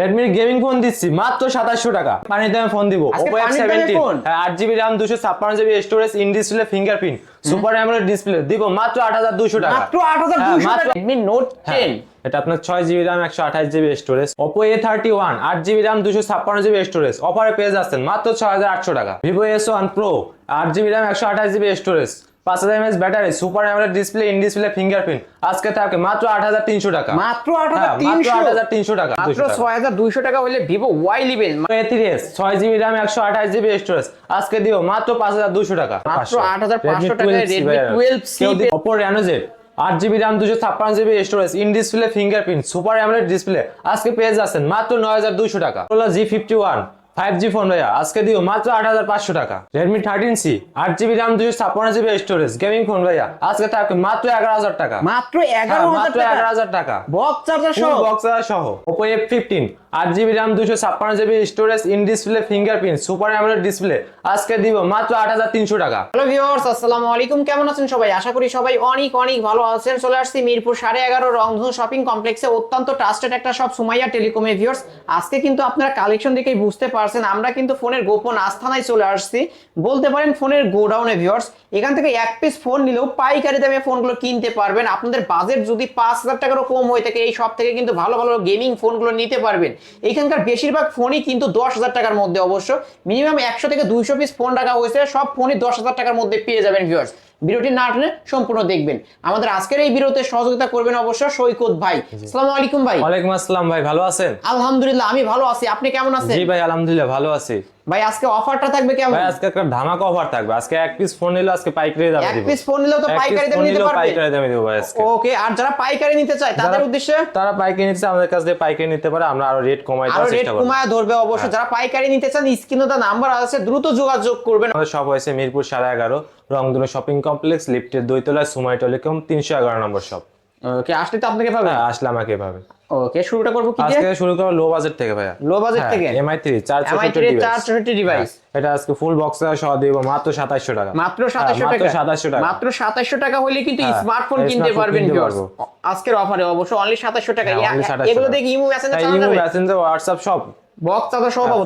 Redmi gaming phone দিচ্ছি মাত্র সাতাশশো টাকা। পানির দামে ফোন দিব। Oppo F? হ্যাঁ আট জিবি র্যাম দুশো ছাপ্পান্ন GB storage in display fingerprint super AMOLED display দিব মাত্র আট হাজার দুশো টাকা। মাত্র আট হাজার দুশো টাকা। রেডমি নোট টেন এটা আপনার ছয় জিবি র্যাম একশো আঠাশ GB storage Oppo A thirty one আট জিবি র্যাম দুশো ছাপ্পান্ন জিবি স্টোরেজ অফারে পেয়ে যাচ্ছেন মাত্র ছয় হাজার আটশো টাকা। ভিভো এস ওয়ান প্রো আট জিবি র্যাম একশো আঠাশ জিবি স্টোরেজ পাঁচ হাজার MS battery super AMOLED display in display fingerprint আজকে থাকে মাত্র আট হাজার তিনশো টাকা। মাত্র আট হ্যাঁ, হাজার তিনশো। আট হাজার টাকা মাত্র ছয় হাজার দুইশো টাকা হলে ভিভো ওয়াই ইলেভেন ছয় জিবি র্যাম একশো আঠাশ জিবি স্টোরেজ আজকে দিও মাত্র পাঁচ হাজার দুশো টাকা। মাত্র 8,500 টাকায় Redmi 12C অপো রেনো আট জিবি র্যাম দুশো ছাপ্পান্ন GB storage in display fingerprint super AMOLED display আজকে পেয়ে যাচ্ছেন মাত্র নয় হাজার দুশো টাকা। G fifty one five G phone ভাইয়া আজকে দিও মাত্র আট হাজার পাঁচশো টাকা। রেডমি থার্টিন সি আট জিবি র্যাম দুশো ছাপ্পান্ন জিবি স্টোরেজ গেমিং ফোন ভাইয়া আজকে থাকবে মাত্র এগারো হাজার টাকা। মাত্র হ্যাঁ, এগারো মাত্র এগারো হাজার টাকা। বক্স চার্জার সহ। বক্স সহ। ওপো এফ ফিফটিন আট জিবি র্যাম দুশো ছাপ্পান্ন GB storage in display fingerprint super AMOLED display আজকে দিব মাত্র আট হাজার তিনশো টাকা। হ্যালো ভিউয়ার্স আসসালামু আলাইকুম। কেমন আছেন সবাই? আশা করি সবাই অনেক অনেক ভালো আছেন। চলে আসছি মিরপুর সাড়ে এগারো রংধনু শপিং কমপ্লেক্সে অত্যন্ত ট্রাস্টেড একটা সব সুমাইয়া টেলিকমে ভিউয়ার্স আজকে কিন্তু আপনারা কালেকশন দেখেই বুঝতে পারছেন। আমরা কিন্তু ফোনের গোপন আস্থানায় চলে আসছি। বলতে পারেন ফোনের গোডাউনে ভিউয়ার্স এখান থেকে এক পিস ফোন নিলেও পাইকারি দামে ফোনগুলো কিনতে পারবেন। আপনাদের বাজেট যদি পাঁচ হাজার টাকারও কম হয়ে থাকে, এই সব থেকে কিন্তু ভালো ভালো গেমিং ফোনগুলো নিতে পারবেন। এখানকার বেশিরভাগ ফোনই কিন্তু দশ হাজার টাকার মধ্যে অবশ্য। মিনিমাম একশো থেকে দুইশো পিস ফোন রাখা হয়েছে। সব ফোনই দশ হাজার টাকার মধ্যে পেয়ে যাবেন ভিউয়ার্স ভিডিওটি না টেনে সম্পূর্ণ দেখবেন। আমাদের আজকের এই ভিডিওতে সহযোগিতা করবেন অবশ্য সৈকত ভাই। আসসালামু আলাইকুম ভাই। ওয়ালাইকুম আসসালাম ভাই ভালো আছেন? আলহামদুলিল্লাহ আমি ভালো আছি। আপনি কেমন আছেন? জি ভাই আলহামদুলিল্লাহ ভালো আছি। ভাই আজকে অফারটা থাকবে কেমন? ভাই আজকে একটা ধামাকা অফার থাকবে। আজকে এক পিস ফোন নিলে আজকে পাইকারি দামে এক পিস ফোন নিলেও তো পাইকারি দামে নিতে পারবে? পাইকারি দামে দিব ভাই আজকে। ওকে আর যারা পাইকারি নিতে চায় তাদের উদ্দেশ্যে? তারা পাইকারি নিতে আমাদের কাছ থেকে পাইকারি নিতে পারে আমরা আরও রেট কমাই আরও দেওয়ার চেষ্টা করব। রেট কমায় ধরবে অবশ্যই। যারা পাইকারি নিতে চান স্ক্রিনে দা নাম্বার আছে দ্রুত যোগাযোগ করবেন। আমাদের সব হয়েছে মিরপুর সাড়ে এগারো রংধনু শপিং কমপ্লেক্স লিফটের দুইতলায় সুমাই টেলিকম তিনশো এগারো নম্বর শপ ওকে আসলে তো আপনাকে পাবেন হ্যাঁ আসলে আমাকে এভাবে ওকে শুরুটা করব কি দিয়ে? আজকে শুরু করব লো বাজেট থেকে ভাইয়া। লো বাজেট থেকে? এমআই থ্রি চার এমআই চৌষট্টি থ্রি চার device। চৌষট্টি ডিভাইস হ্যাঁ, এটা আজকে ফুল বক্স সহ দিব মাত্র সাতাশশো টাকা। মাত্র হ্যাঁ, সাতাশশো মাত্র টাকা। 2700 টাকা। মাত্র সাতাশশো টাকা হলে কিন্তু হ্যাঁ, স্মার্টফোন কিনতে পারবেন। পারব। আজকের অফারে অবশ্য অনলি সাতাশশো টাকা। হ্যাঁ, only এ- 2700 এগুলো টাকা। দেখে ইমো মেসেঞ্জার তাই চালানো ইমো মেসেঞ্জার হোয়াটসঅ্যাপ সব। বক্স চার্জার সহ পাবো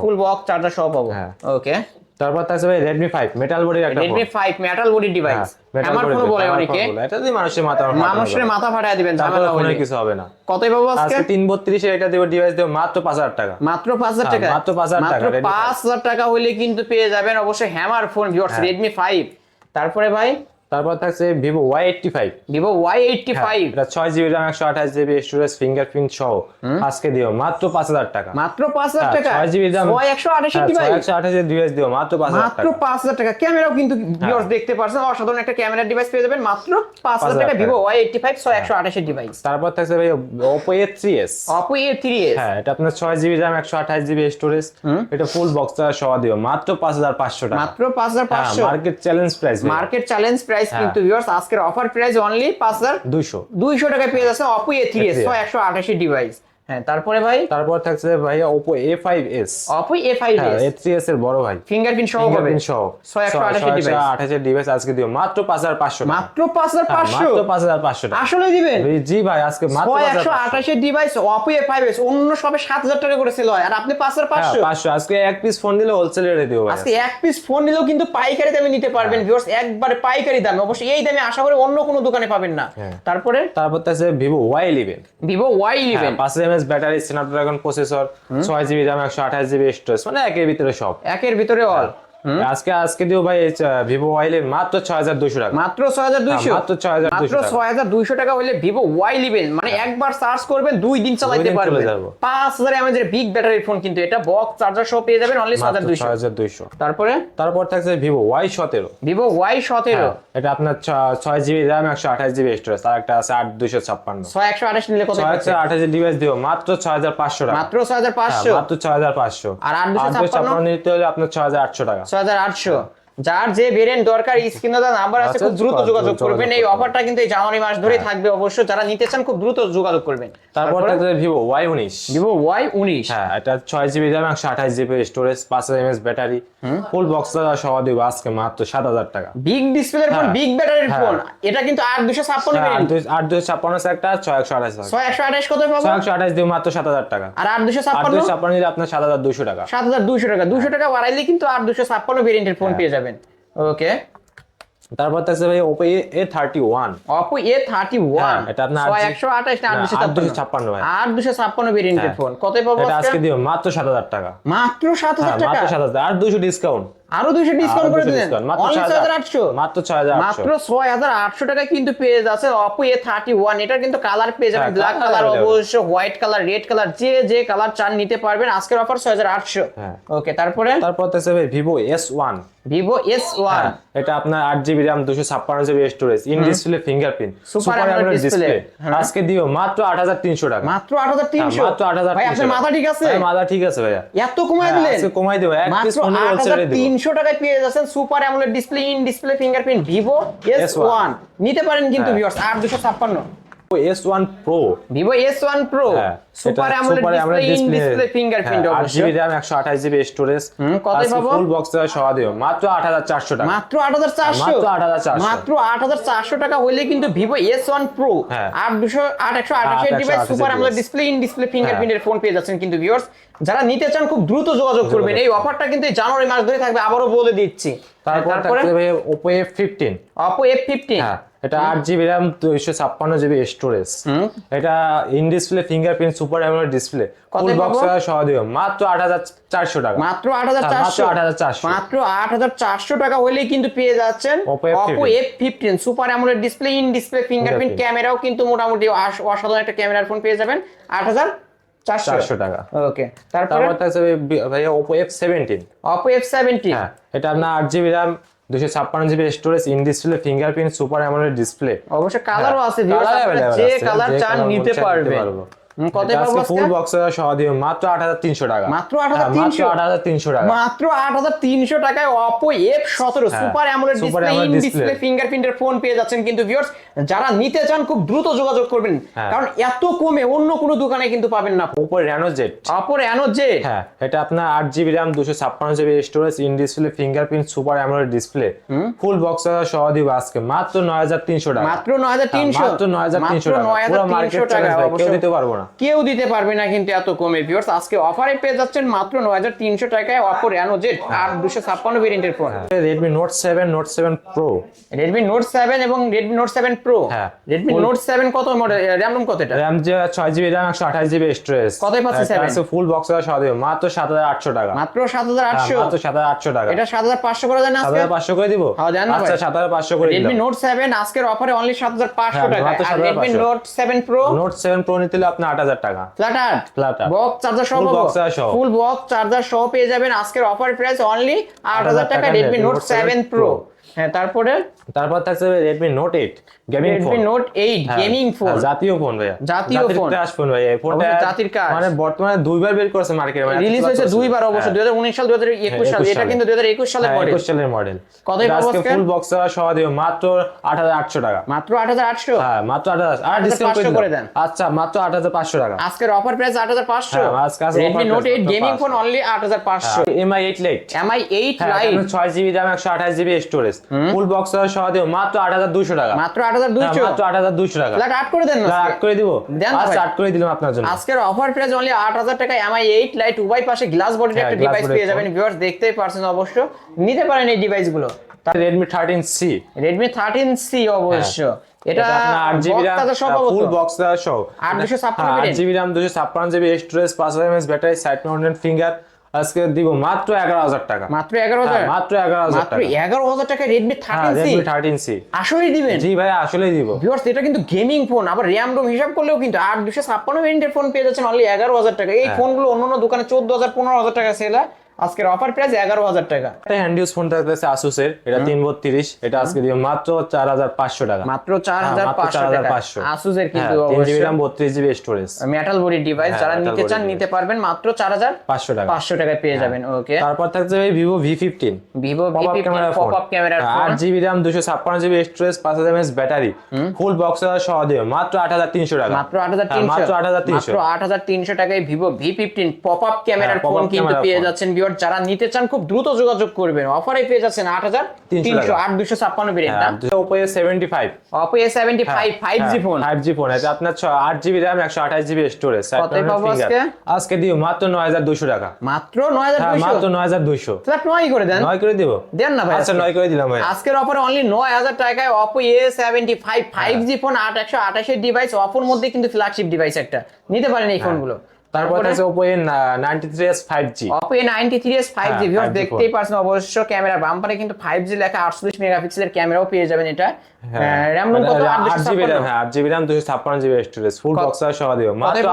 ফুল বক্স চার্জার সহ পাবো। হ্যাঁ। ওকে তারপর আছে ভাই Redmi 5 মেটাল বডির একটা Redmi 5 মেটাল বডি ডিভাইস আমার ফোন বলে অনেকে। এটা দিয়ে মানুষের মাথা মানুষের মাথা ফাটায় দিবেন ঝামেলা হবে কিছু হবে না। কতই পাবো আজকে? আজকে তিন বত্রিশে এটা দেব ডিভাইস দেব মাত্র পাঁচ হাজার টাকা। মাত্র পাঁচ হাজার হ্যাঁ, টাকা? মাত্র 5,000 টাকা, মাত্র Redmi পাঁচ হাজার টাকা হইলে কিন্তু পেয়ে যাবেন অবশ্যই hammer phone viewers. Redmi five তারপরে ভাই? তারপর থাকছে Vivo Y eighty five Vivo Y eighty five এটা ছয় জিবি র্যাম একশো আঠাশ জিবি স্টোরেজ ফিঙ্গারপ্রিন্ট সহ আজকে দিও। মাত্র পাঁচ হাজার টাকা। মাত্র পাঁচ হাজার হ্যাঁ, টাকা? ছয় জিবি দাম একশো আঠাশি হ্যাঁ, ডিভাইস একশো আঠাশ ডিভাইস দিও। মাত্র পাঁচ হাজার মাত্র টাকা। হ্যাঁ। পাঁচ হাজার টাকা। ক্যামেরাও কিন্তু ভিউয়ার্স দেখতে পারছেন। অসাধারণ একটা ক্যামেরা ডিভাইস পেয়ে যাবেন। মাত্র পাঁচ হাজার টাকা। ভিভো ওয়াই এইটটি ফাইভ ছয় একশো আঠাশি ডিভাইস তারপর থাকছে ভাই Oppo A three S Oppo A three S হ্যাঁ এটা আপনার ছয় জিবি র্যাম একশো আঠাশ জিবি স্টোরেজ এটা ফুল বক্স সহ দিও। মাত্র পাঁচ হাজার পাঁচশো টাকা। মাত্র পাঁচ হাজার পাঁচশো। Market challenge price market challenge price হ্যাঁ। কিন্তু ভিউয়ার্স আজকের অফার প্রাইস অনলি পাঁচ হাজার দুইশো। দুইশো টাকায় পেয়ে যাচ্ছে Oppo A three S A3s ছয় একশো আঠাশি ডিভাইস হ্যাঁ তারপরে ভাই? তারপর থাকছে ভাই এ ফাইভ এস অপো হ্যাঁ এস এ থ্রি এস এর বড় ভাই। ফিঙ্গারপ্রিন্ট সহ হবে? ফিঙ্গারপ্রিন্ট সহ। ডিভাইস আজকে দিও। মাত্র পাঁচ হাজার পাঁচশো টাকা। মাত্র পাঁচ হাজার হ্যাঁ, পাঁচশো? মাত্র পাঁচ হাজার পাঁচশো টাকা। আসলে দিবেন? জি ভাই আজকে মাত্র ডিভাইস ফাইভ এস অন্য সবে সাত হাজার টাকা করে সেল আর আপনি পাঁচ হাজার পাঁচশো? পাঁচশো। আজকে এক পিস ফোন দিলে হোলসেল রেটে দিও ভাই আজকে এক পিস ফোন নিলেও কিন্তু পাইকারি দামে নিতে পারবেন হ্যাঁ। ভিউয়ার্স একবারে পাইকারি দামে। অবশ্যই এই দামে আশা করি অন্য কোনো দোকানে পাবেন না। হ্যাঁ। তারপরে? তারপর Y eleven Vivo Y eleven পাঁচ এমএস ব্যাটারি স্ন্যাপড্রাগন প্রসেসর ছয় জিবি র্যাম একশো আঠাশ জিবি স্টোরেজ মানে একের ভিতরে সব। একের ভিতরে অল আজকে আজকে দিও ভাই ভিভো ওয়াই ইলেভেন মাত্র ছয় হাজার দুশো টাকা। মাত্র ছয় হাজার দুইশো? হ্যাঁ, মাত্র 6200 মাত্র ছয় হাজার দুইশো টাকা হলে ভিভো ওয়াই ইলেভেন মানে একবার চার্জ করবেন দুই দিন চালাইতে পারবেন। যাব। পাঁচ হাজার এমএজের বিগ ব্যাটারির ফোন কিন্তু এটা বক্স চার্জার সহ পেয়ে যাবেন অনলি ছয় হাজার দুইশো। ছয় হাজার দুইশো। তারপরে? তারপর থাকছে ভিভো ওয়াই সতেরো। ভিভো ওয়াই সতেরো। এটা আপনার ছয় জিবি র্যাম একশো আঠাশ জিবি স্টোরেজ আর একটা আছে আট দুইশো ছাপ্পান্ন। ছয় একশো আঠাশ নিলে কত ছয় একশো আঠাশ ডিভাইস দিও মাত্র ছয় হাজার পাঁচশো টাকা। মাত্র ছয় হাজার হ্যাঁ, পাঁচশো মাত্র ছয় হাজার পাঁচশো। আর আট দুশো ছাপ্পান্ন? ছাপ্পান্ন নিতে হলে আপনার ছয় হাজার আটশো টাকা। ছয় হাজার আটশো। যার যে ভেরিয়েন্ট দরকার স্ক্রিনে দেওয়া নাম্বার আছে আচ্ছা, খুব দ্রুত যোগাযোগ করবেন। এই অফারটা কিন্তু এই জানুয়ারি মাস ধরেই থাকবে অবশ্য যারা নিতে চান খুব দ্রুত যোগাযোগ করবেন। তারপর থাকছে ভিভো ওয়াই উনিশ। ভিভো ওয়াই উনিশ। হ্যাঁ এটা ছয় জিবি র্যাম একশো আঠাশ জিবি স্টোরেজ পাঁচ হাজার এমএস ব্যাটারি ফুল বক্স সহ দিব আজকে মাত্র সাত হাজার টাকা। বিগ ডিসপ্লের ফোন হ্যাঁ। বিগ ব্যাটারির হ্যাঁ। ফোন এটা কিন্তু আট দুশো ছাপ্পান্ন হ্যাঁ, আট ভেরিয়েন্ট দুই- আট দুশো ছাপ্পান্ন একটা ছয় একশো আঠাশ ছয় একশো আঠাশ কত পাবো? ছয় একশো আঠাশ দিব মাত্র সাত হাজার টাকা। আর আট দুশো ছাপ্পান্ন? ছাপ্পান্ন দিলে আপনার সাত হাজার দুশো টাকা। সাত হাজার দুশো টাকা। দুশো টাকা বাড়াইলে কিন্তু আট দুশো ছাপ্পান্ন ভেরিয়েন্টের ফোন পেয়ে যাবেন। ওকে তারপর থাকছে ভাই Oppo A thirty one Oppo A thirty one হ্যাঁ, এটা আপনার একশো আঠাশ না আট দুশো ছাপ্পান্ন ভাই। আট দুশো ছাপ্পান্ন ভেরিয়েন্টের হ্যাঁ। ফোন কত পাবো এটা আজকে? দিও মাত্র সাত হাজার টাকা। মাত্র সাত হাজার হ্যাঁ টাকা? মাত্র সাত হাজার আর দুশো ডিসকাউন্ট আরও দুশো ডিসকাউন্ট করে দিলেন? মাত্র ছয় হাজার আটশো। মাত্র ছয় হাজার আটশো। টাকা কিন্তু পেয়ে যাচ্ছে অপো এ থার্টি ওয়ান এটার কিন্তু কালার পেয়ে যাবেন। হ্যাঁ, ব্ল্যাক কালার অবশ্য হোয়াইট কালার রেড কালার যে যে কালার চান নিতে পারবেন। আজকের অফার ছয় হাজার আটশো। হ্যাঁ। ওকে তারপরে? তারপর থাকছে ভাই Vivo S one Vivo S one এটা আপনার আট জিবি র্যাম দুশো ছাপ্পান্ন GB storage in display fingerprint super AMOLED display হ্যাঁ। আজকে দিও মাত্র আট হাজার তিনশো টাকা। মাত্র আট হাজার তিনশো? হ্যাঁ, মাত্র আট হাজার ভাই আপনার মাথা ঠিক আছে? মাথা ঠিক আছে ভাইয়া। এত কমায় হ্যাঁ, দিলেন? আজকে কমাই দেবো। মাত্র আট হাজার তিনশো টাকায় পেয়ে যাচ্ছেন super AMOLED display in display fingerprint Vivo S S1 one নিতে পারেন কিন্তু হ্যাঁ। ভিউয়ার্স আট দুশো ছাপ্পান্ন। S one pro Vivo S one pro super AMOLED display fingerprint আট জিবি র্যাম একশো আঠাশ জিবি স্টোরেজ কতই পাবো? ফুল বক্স সহ দিও মাত্র আট হাজার চারশো টাকা। মাত্র আট হাজার চারশো? মাত্র 8,400 মাত্র আট হাজার চারশো টাকা হইলে কিন্তু ভিভো এস ওয়ান প্রো। আট দুশো আট একশো আঠাশের 828 device super AMOLED. Display in display ফিঙ্গারপ্রিন্টের phone পেয়ে যাচ্ছেন কিন্তু ভিউয়ার্স যারা নিতে চান খুব দ্রুত যোগাযোগ করবেন। এই অফারটা কিন্তু জানুয়ারি মাস ধরে থাকবে আবারও বলে দিচ্ছি। তারপর ফিফটিন অপো এফ ফিফটিন হ্যাঁ। এটা আট জিবি র্যাম দুইশো ছাপ্পান্ন জিবি স্টোরেজ এটা in display fingerprint super AMOLED display full box? সহ দিও। মাত্র আট হাজার চারশো টাকা। মাত্র আট হাজার হ্যাঁ, মাত্র চারশো। 8,400 মাত্র আট হাজার চারশো টাকা হলেই কিন্তু পেয়ে যাচ্ছেন Oppo F15 Oppo F fifteen super AMOLED display in display fingerprint ক্যামেরাও কিন্তু মোটামুটি অসাধারণ একটা ক্যামেরার ফোন পেয়ে যাবেন। আট হাজার চারশো। চারশো টাকা। ওকে তারপরে? ভাইয়া Oppo F seventeen Oppo F seventeen হ্যাঁ এটা আপনার আট জিবি র্যাম দুশো ছাপ্পান্ন GB storage in display fingerprint super AMOLED display অবশ্যই কালারও আছে যে কালার চান নিতে পারব। হুম, কত এটা পাবো ফুল আজকে? সহ দিও মাত্র আট হাজার তিনশো টাকা। মাত্র 8,300 হ্যাঁ, হাজার টাকা। মাত্র হাজার টাকায় হ্যাঁ, super AMOLED display in display ফিঙ্গারপ্রিন্টের phone পেয়ে যাচ্ছেন কিন্তু ভিউয়ার্স যারা নিতে চান খুব দ্রুত যোগাযোগ করবেন। হ্যাঁ। কারণ এত কমে অন্য কোনো দোকানে কিন্তু পাবেন না। জেট অপোর অ্যানো জে হ্যাঁ এটা আপনার আট জিবি র্যাম দুশো ছাপ্পান্ন GB storage in display fingerprint super AMOLED display full box সহ আজকে। মাত্র নয় হাজার তিনশো টাকা। মাত্র নয় হাজার তিনশো। হ্যাঁ, মাত্র নয় হাজার তিনশো টাকা। নয় পুরো মার্কেট টাকা কেউ দিতে পারব না। কেউ দিতে পারবে না কিন্তু এত কমে ভিউয়ার্স আজকে অফারে পেয়ে যাচ্ছেন মাত্র নয় হাজার তিনশো টাকায় অপো র্যানো জেড আর দুশো ছাপ্পান্ন ভেরিয়েন্টের phone Redmi note seven note seven pro Redmi note seven এবং রেডমি নোট সেভেন প্রো হ্যাঁ। রেডমি নোট সেভেন কত মডেল র্যাম রোম কত এটা? র্যাম যে ছয় জিবি র্যাম একশো আঠাশ জিবি স্টোরেজ কতই পাচ্ছি seven? ফুল বক্স সহ দিব। মাত্র সাত হাজার আটশো টাকা। মাত্র সাত হাজার হ্যাঁ, আটশো মাত্র সাত হাজার আটশো টাকা। এটা সাত হাজার পাঁচশো করে দেন আজকে? হাজার পাঁচশো করে দিব। হ্যাঁ, দেন না আচ্ছা ভাই। সাত হাজার পাঁচশো করে রেডমি দিলাম। নোট সেভেন আজকের অফারে অনলি সাত হাজার পাঁচশো হ্যাঁ, টাকা আর 7,500 note seven pro note seven pro নিতে হলে আপনার আট হাজার টাকা। Flat flat. বক্স চার্জার সহ বক্স সহ। ফুল বক্স চার্জার সহ পেয়ে যাবেন আজকের অফার প্রাইস অনলি আট হাজার টাকা রেডমি নোট সেভেন প্রো হ্যাঁ তারপরে? তারপর থাকছে Redmi note eight gaming phone Redmi note eight gaming phone হ্যাঁ, জাতীয় ফোন ভাইয়া। জাতীয় ফোন। ক্রাশ ফোন ভাইয়া এই ফোনটা জাতির crush। মানে বর্তমানে দুইবার বের করেছে মার্কেটে মানে রিলিজ হয়েছে দুইবার অবশ্য দুই হাজার উনিশ সাল দুই হাজার একুশ সাল এটা কিন্তু দুই হাজার একুশ সালের মডেল একুশ সালের মডেল কতই পাবো আজকে? ফুল বক্স সহ দিও মাত্র আট হাজার আটশো টাকা। মাত্র আট হাজার আটশো? হ্যাঁ মাত্র আট হাজার আর ডিসকাউন্ট করে দেন। আচ্ছা মাত্র আট হাজার পাঁচশো টাকা। আজকের অফার প্রাইস আট হাজার পাঁচশো। হ্যাঁ, আজকে offer note eight gaming phone only আট হাজার পাঁচশো। MI eight lite MI eight হ্যাঁ লাইট ছয় জিবি র্যাম একশো আঠাশ জিবি স্টোরেজ ফুল বক্স সহ দেব। মাত্র আট হাজার দুশো টাকা। মাত্র আট হাজার হ্যাঁ, দুইশো মাত্র আট হাজার দুশো টাকা। ফ্ল্যাট আট করে দেন না আট করে দিব। দেন না আচ্ছা আট করে দিলাম আপনার জন্য। আজকের অফার প্রাইস অনলি আট হাজার টাকা এমআই এইট লাইট উভয় পাশে গ্লাস বডির হ্যাঁ, একটা ডিভাইস পেয়ে যাবেন। ভিউয়ার্স দেখতেই পারছেন অবশ্য। নিতে পারেন এই ডিভাইসগুলো। Redmi thirteen C Redmi thirteen C অবশ্য। এটা আট জিবি ফুল বক্স সহ। আট হ্যাঁ। জিবি র্যাম দুশো ছাপ্পান্ন জিবি স্টোরেজ পাঁচ হাজার MS battery side mounted finger আজকে দিব মাত্র এগারো হাজার টাকা। মাত্র এগারো হাজার? হ্যাঁ, মাত্র এগারো হাজার মাত্র টাকা। এগারো হাজার টাকা রেডমি হ্যাঁ থার্টিন সি থার্টিন সি আসলেই দিবেন? জি ভাই আসলেই দিব। ভিউয়ার্স এটা কিন্তু গেমিং ফোন আবার র্যাম রোম হিসাব করলেও কিন্তু আট দুশো ছাপ্পান্ন মিনিটের ফোন পেয়ে যাচ্ছেন অনলি এগারো হাজার টাকা। এই হ্যাঁ। ফোনগুলো অন্য অন্য দোকানে চোদ্দ হাজার পনেরো হাজার টাকা সেল হয়। আজকের অফার প্রাইস এগারো হাজার টাকা। একটা হ্যান্ড ইউজ ফোন থাকতেছে আসুসের এটা তিন বত্রিশ এটা আজকে দিব মাত্র চার হাজার পাঁচশো টাকা। মাত্র চার হ্যাঁ, হাজার পাঁচশো টাকা। 4500 আসুসের হ্যাঁ কিন্তু তিন জিবি র্যাম বত্রিশ GB storage metal body device হ্যাঁ, যারা নিতে চান নিতে পারবেন মাত্র চার হাজার পাঁচশো টাকা। পাঁচশো টাকায় পেয়ে যাবেন ওকে তারপর থাকছে Vivo V fifteen Vivo pop up camera pop up ক্যামেরার আট জিবি র্যাম দুশো ছাপ্পান্ন জিবি স্টোরেজ পাঁচ হাজার এমএস ব্যাটারি ফুল বক্স সহ দিয়ে মাত্র আট হাজার তিনশো টাকা। মাত্র আট হাজার হ্যাঁ, তিনশো। মাত্র আট হাজার তিনশো টাকায় Vivo V fifteen pop up ক্যামেরার হ্যাঁ, ফোন কিন্তু পেয়ে। যাচ্ছেন ভিওর যারা নিতে চান খুব দ্রুত যোগাযোগ করবেন। অফারে পেয়ে যাচ্ছেন আট হাজার তিনশো আট দুশো ছাপ্পান্ন variant Oppo A seventy five Oppo A seventy five five G phone five G phone এটা আপনার আট জিবি র্যাম একশো আঠাশ জিবি স্টোরেজ আজকে? আজকে দিও মাত্র নয় হাজার দুশো টাকা। মাত্র নয় হাজার হ্যাঁ মাত্র নয় হাজার ফ্ল্যাট নয় করে দেন। নয় করে দিব? দেন না ভাই আচ্ছা নয় করে দিলাম ভাই। আজকের অফারে অনলি নয় হাজার টাকায় Oppo A seventy five five G phone আট একশো আঠাশের ডিভাইস অপোর মধ্যে কিন্তু ফ্ল্যাগশিপ ডিভাইস একটা। নিতে পারেন এই ফোনগুলো তারপর আছে ninety three S five G হ্যাঁ, 5G দেখতেই পারছেন অবশ্য ক্যামেরা বাম্পারে কিন্তু ফাইভ জি লেখা আটচল্লিশ মেগাপিক্সেলের ক্যামেরাও পেয়ে যাবেন এটা। র্যাম রুম কত? আট আট জিবি র্যাম হ্যাঁ আট জিবি র্যাম দুশো ছাপ্পান্ন জিবি স্টোরেজ ফুল কত- বক্স সহ দিব মাত্র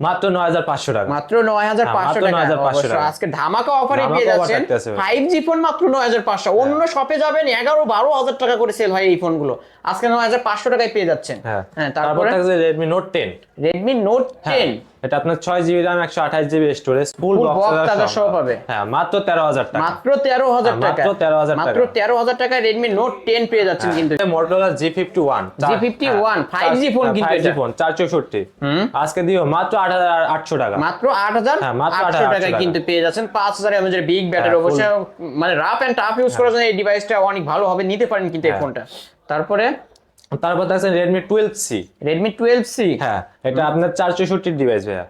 মাত্র নয় হাজার পাঁচশো টাকা। মাত্র নয় হাজার হ্যাঁ, পাঁচশো মাত্র টাকা। 9,500 টাকা। আজকে ধামাকা অফারে পেয়ে যাচ্ছেন। থাকতেছে ভাই। ফাইভ জি ফোন মাত্র নয় হাজার পাঁচশো। অন্য শপে যাবেন এগারো বারো হাজার টাকা করে সেল হয় এই ফোনগুলো আজকে নয় হাজার পাঁচশো টাকায় পেয়ে যাচ্ছেন। হ্যাঁ। হ্যাঁ তারপর থাকছে Redmi note ten Redmi note ten এটা আপনার ছয় জিবি র্যাম একশো আঠাশ জিবি স্টোরেজ ফুল বক্স সহ পাবে। হ্যাঁ মাত্র তেরো হাজার টাকা। মাত্র তেরো হাজার হ্যাঁ, টাকা। মাত্র 13,000 মাত্র তেরো হাজার টাকায় রেডমি নোট টেন পেয়ে যাচ্ছেন কিন্তু। Motorola G fifty one G51, 5G phone কিন্তু ফাইভ জি এটা। ফোন চার চৌষট্টি। আজকে দিও মাত্র আট হাজার আটশো টাকা। মাত্র আট হাজার হ্যাঁ, মাত্র আটশো 8,800 টাকায় টাকা। কিন্তু পেয়ে যাচ্ছেন। পাঁচ হাজার এমএজের বিগ ব্যাটারি হ্যাঁ, অবশ্যই মানে রাফ এন্ড টাফ ইউজ করার জন্য এই ডিভাইসটা অনেক ভালো হবে নিতে পারেন কিন্তু এই হ্যাঁ। ফোনটা তারপরে তারপর থাকছে Redmi twelve C Redmi twelve C হ্যাঁ এটা আপনার চার চৌষট্টির ডিভাইস ভাইয়া।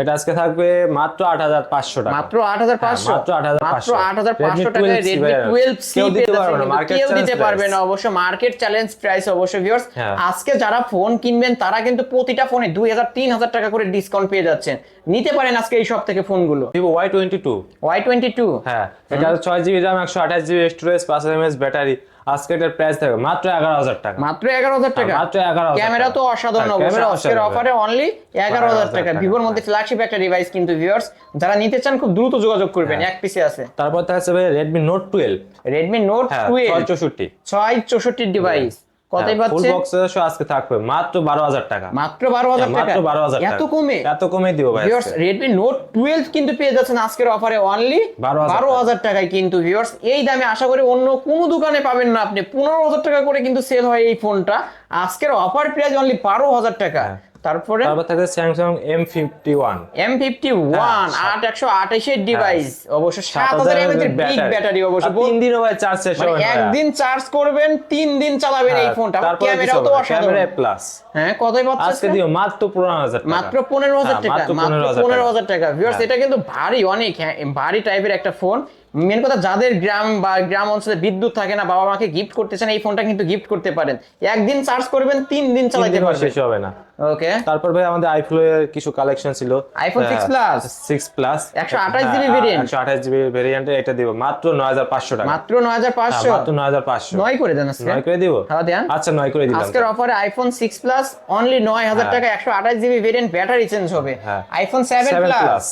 এটা আজকে থাকবে মাত্র আট হাজার পাঁচশো টাকা। মাত্র আট হাজার পাঁচশো? হ্যাঁ, মাত্র 8,500 মাত্র আট হাজার পাঁচশো Redmi 12C Redmi. Twelve C দিতে পারবে না, market কেউ দিতে পারবে না অবশ্য মার্কেট চ্যালেঞ্জ প্রাইস অবশ্য ভিউয়ার্স হ্যাঁ। আজকে যারা ফোন কিনবেন তারা কিন্তু প্রতিটা ফোনে দুই হাজার তিন হাজার টাকা করে ডিসকাউন্ট পেয়ে যাচ্ছেন। নিতে পারেন আজকে এই সব থেকে ফোনগুলো Vivo Y twenty two Y twenty two হ্যাঁ এটা ছয় জিবি র্যাম একশো আঠাশ জিবি স্টোরেজ পাঁচ হাজার এমএস ব্যাটারি আজকে এটার প্রাইস থাকবে মাত্র এগারো হাজার টাকা। মাত্র এগারো হাজার টাকা? মাত্র 11,000 ক্যামেরা তো অসাধারণ হ্যাঁ, অবশ্যই আজকের অফারে অনলি এগারো হাজার টাকা। টাকা। ভিভোর মধ্যে ফ্ল্যাগশিপ একটা ডিভাইস কিন্তু ভিউয়ার্স যারা নিতে চান খুব দ্রুত যোগাযোগ করবেন হ্যাঁ। এক পিসে আছে। তারপর আছে ভাই Redmi note twelve Redmi note হ্যাঁ টুয়েলভ ছয় চৌষট্টি। ছয় চৌষট্টির ডিভাইস কতই ফুল পাচ্ছে বক্স আজকে থাকবে। মাত্র বারো হাজার টাকা। মাত্র বারো হাজার হ্যাঁ, টাকা? মাত্র বারো হাজার এত কমে? এত কমে দিব ভাই viewers Redmi Redmi note twelve কিন্তু পেয়ে যাচ্ছেন আজকের অফারে অনলি 12,000 বারো হাজার টাকায় কিন্তু ভিউয়ার্স এই দামে আশা করি অন্য কোনো দোকানে পাবেন না আপনি। পনেরো হাজার টাকা করে কিন্তু সেল হয় এই ফোনটা আজকের অফার প্রাইস অনলি বারো হাজার টাকা। হ্যাঁ। তারপরে? তারপর থাকছে Samsung M fifty one M fifty one হ্যাঁ, আট একশো আঠাশের ডিভাইস অবশ্য সাত হাজার এমএচ এর বিগ ব্যাটারি অবশ্য তিন দিনও ভাই চার্জ শেষ মানে হবে একদিন চার্জ করবেন তিন দিন চালাবেন এই ফোনটা ক্যামেরাও তো অসাধারণ। ক্যামেরা প্লাস হ্যাঁ কতই আজকে দিও মাত্র পনেরো হাজার টাকা। মাত্র পনেরো হাজার হ্যাঁ, টাকা মাত্র মাত্র 15,000 পনেরো টাকা। ভিউয়ার্স হ্যাঁ। এটা কিন্তু ভারী অনেক হ্যাঁ, ভারী টাইপের একটা ফোন মেন কথা যাদের গ্রাম বা গ্রাম অঞ্চলে বিদ্যুৎ থাকে না বাবা মাকে গিফট করতে চান এই ফোনটা কিন্তু গিফট করতে পারেন। একদিন চার্জ করবেন তিন দিন চালাতে পারবেন। শেষ হবে না। ওকে তারপর ভাই আমাদের আইফ্লোর কিছু কালেকশন ছিল। iPhone 6 Plus? Six plus 128 GB? একশো আঠাশ জিবি ভেরিয়েন্টে এটা দিব। মাত্র নয় হাজার পাঁচশো টাকা। মাত্র নয় হাজার হ্যাঁ, পাঁচশো মাত্র নয় হাজার পাঁচশো। নয় করে দেন আজকে? নয় করে দিব? হ্যাঁ, দেন। আচ্ছা নয় করে দিলাম। আজকের অফারে আইফোন সিক্স প্লাস অনলি নয় হাজার হ্যাঁ। টাকা একশো আঠাশ জিবি ভেরিয়েন্ট ব্যাটারি চেঞ্জ হবে। আইফোন সেভেন 7 প্লাস প্লাস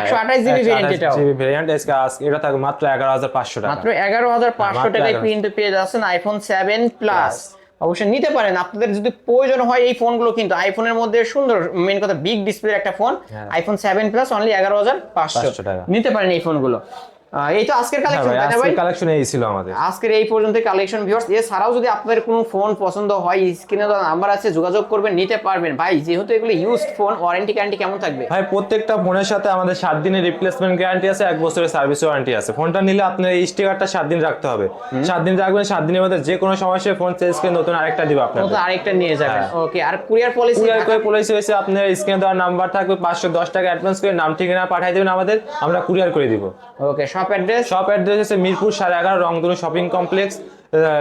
একশো আঠাশ জিবি ভেরিয়েন্ট এটাও। জিবি ভেরিয়েন্ট আজকে এটা থাকবে মাত্র এগারো হাজার পাঁচশো টাকা মাত্র এগারো হাজার পাঁচশো টাকায় 11,000 কিন্তু পেয়ে যাচ্ছেন আইফোন সেভেন প্লাস। অবশ্যই নিতে পারেন আপনাদের যদি প্রয়োজন হয় এই ফোনগুলো কিন্তু আইফোনের মধ্যে সুন্দর মেন কথা বিগ ডিসপ্লে একটা phone. IPhone seven plus only এগারো হাজার পাঁচশো টাকা। নিতে পারেন এই ফোনগুলো এই তো আজকের হ্যাঁ কালেকশন ভাই তাই না ভাই? আজকের কালেকশন এই ছিল আমাদের। আজকের এই পর্যন্ত কালেকশন ভিউয়ার্স এছাড়াও যদি আপনাদের কোনো ফোন পছন্দ হয় স্ক্রিনে দেওয়া নাম্বার আছে যোগাযোগ করবেন নিতে পারবেন। ভাই যেহেতু এগুলো ইউজড ফোন ওয়ারেন্টি গ্যারান্টি কেমন থাকবে? ভাই প্রত্যেকটা ফোনের সাথে আমাদের সাত দিনের রিপ্লেসমেন্ট গ্যারান্টি আছে এক বছরের সার্ভিস ওয়ারেন্টি আছে। ফোনটা নিলে আপনার এই স্টিকারটা সাত দিন রাখতে হবে। সাত দিন রাখবেন সাত দিনের মধ্যে যে কোনো সমস্যায় ফোন চেঞ্জ করে নতুন আরেকটা দিব আপনার নতুন আরেকটা নিয়ে যাবেন হ্যাঁ। ওকে আর কুরিয়ার পলিসি কুরিয়ার পলিসি হয়েছে আপনার স্ক্রিনে দেওয়ার নাম্বার থাকবে পাঁচশো দশ টাকা অ্যাডভান্স করে নাম ঠিকানা পাঠিয়ে দেবেন আমাদের আমরা কুরিয়ার করে দিব। Okay shop address shop address হচ্ছে মিরপুর সাড়ে এগারো রংধনু শপিং কমপ্লেক্স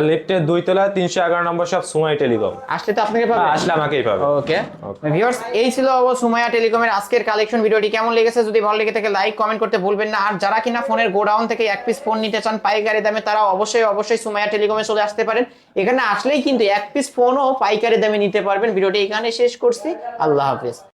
লিফটের দুই তলা তিনশো এগারো নম্বর শপ সুমাই টেলিকম আসলে তো আপনাকে পাবেন আসলে আমাকেই পাবে। ওকে ভিউয়ার্স এই ছিল অবশ্য সুমাইয়া টেলিকমের আজকের কালেকশন ভিডিওটি। কেমন লেগেছে যদি ভালো লেগে থাকে লাইক কমেন্ট করতে ভুলবেন না। আর যারা কিনা ফোনের গোডাউন থেকে এক পিস ফোন নিতে চান পাইকারি দামে তারা অবশ্যই অবশ্যই সুমাইয়া টেলিকমে চলে আসতে পারেন। এখানে আসলেই কিন্তু এক পিস ফোনও পাইকারি দামে নিতে পারবেন। ভিডিওটি এখানে শেষ করছি। আল্লাহ হাফেজ।